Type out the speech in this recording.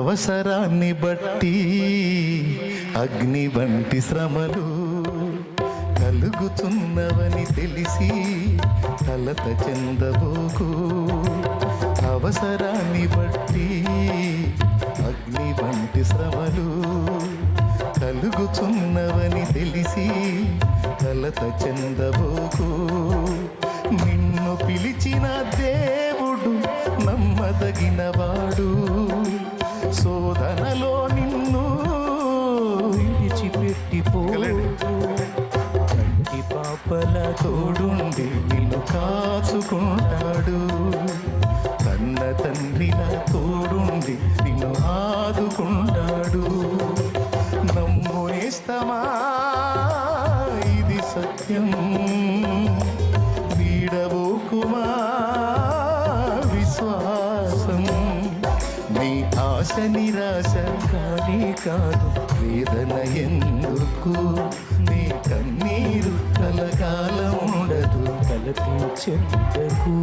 అవసరాన్ని బట్టి అగ్ని వంటి శ్రమలు కలుగుతున్నవని తెలిసి కలత చెందబోకు. అవసరాన్ని బట్టి అగ్ని వంటి శ్రమలు కలుగుతున్నవని తెలిసి కలత చెందబోకు. నిన్ను పిలిచిన దేవుడు నమ్మదగినవాడు. కంటి పాపల తోడుండి నిన్ను కాచుకుంటాడు. కన్న తండ్రిల తోడుండి నిన్ను ఆదుకుంటాడు. నమ్ము నేస్తమా? ఇది సత్యం. వీడబోకుమా? విశ్వాసం. నీ ఆశ నిరాశ కానీ కాదు. వేదన ఎందుకు? నీ కన్నీరు కలకాలం ఉండదు. కలపించెందకు?